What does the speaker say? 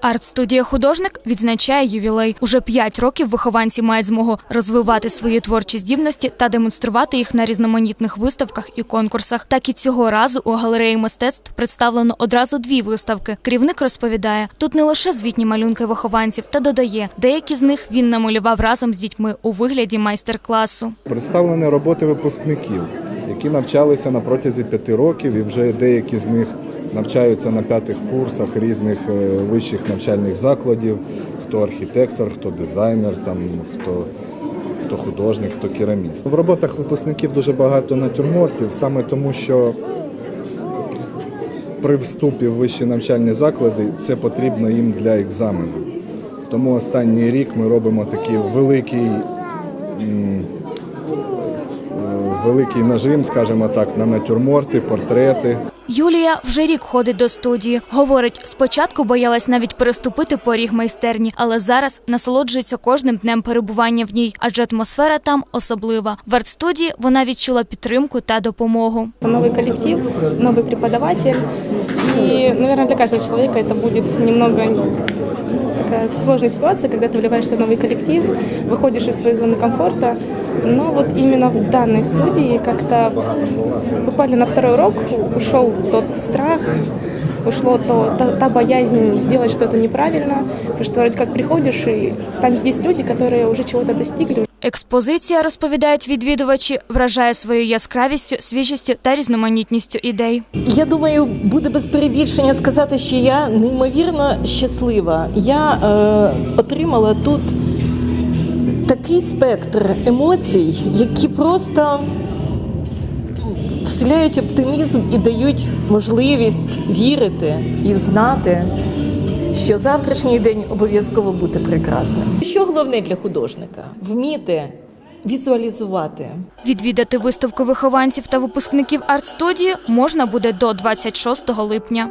Арт-студія художник відзначає ювілей. Уже п'ять років вихованці мають змогу розвивати свої творчі здібності та демонструвати їх на різноманітних виставках і конкурсах. Так і цього разу у галереї мистецтв представлено одразу дві виставки. Керівник розповідає, тут не лише звітні малюнки вихованців, та додає, деякі з них він намалював разом з дітьми у вигляді майстер-класу. Представлені роботи випускників, які навчалися на протязі п'яти років, і вже деякі з них навчаються на п'ятих курсах різних е, вищих навчальних закладів. Хто архітектор, хто дизайнер, там хто. Хто художник, хто кераміст. В роботах випускників дуже багато натюрмортів, саме тому, що при вступі в вищі навчальні заклади це потрібно їм для екзамену. Тому останній рік ми робимо такий великий великий нажим, скажімо так, на натюрморти, портрети. Юлія вже рік ходить до студії. Говорить, спочатку боялась навіть переступити поріг майстерні, але зараз насолоджується кожним днем перебування в ній, адже атмосфера там особлива. В арт-студії вона відчула підтримку та допомогу. новый коллектив, новый преподаватель. И, наверное, для каждого человека это будет немного такая сложная ситуация, когда ты вливаешься в новый коллектив, выходишь из своей зоны комфорта. Но вот именно в данной студии как-то буквально на второй урок ушел тот страх, ушло то, та, та боязнь сделать что-то неправильно, потому что вроде как приходишь, и там здесь люди, которые уже чего-то достигли, Експозиція, розповідають відвідувачі, вражає своєю яскравістю, свіжістю та різноманітністю ідей. Я думаю, буде без перебільшення сказати, що я неймовірно щаслива. Я е, отримала тут такий спектр емоцій, які просто вселяють оптимізм і дають можливість вірити і знати, що завтрашній день обов'язково буде прекрасним. Що головне для художника? Вміти візуалізувати. Відвідати виставку вихованців та випускників арт-студії можна буде до 26 липня.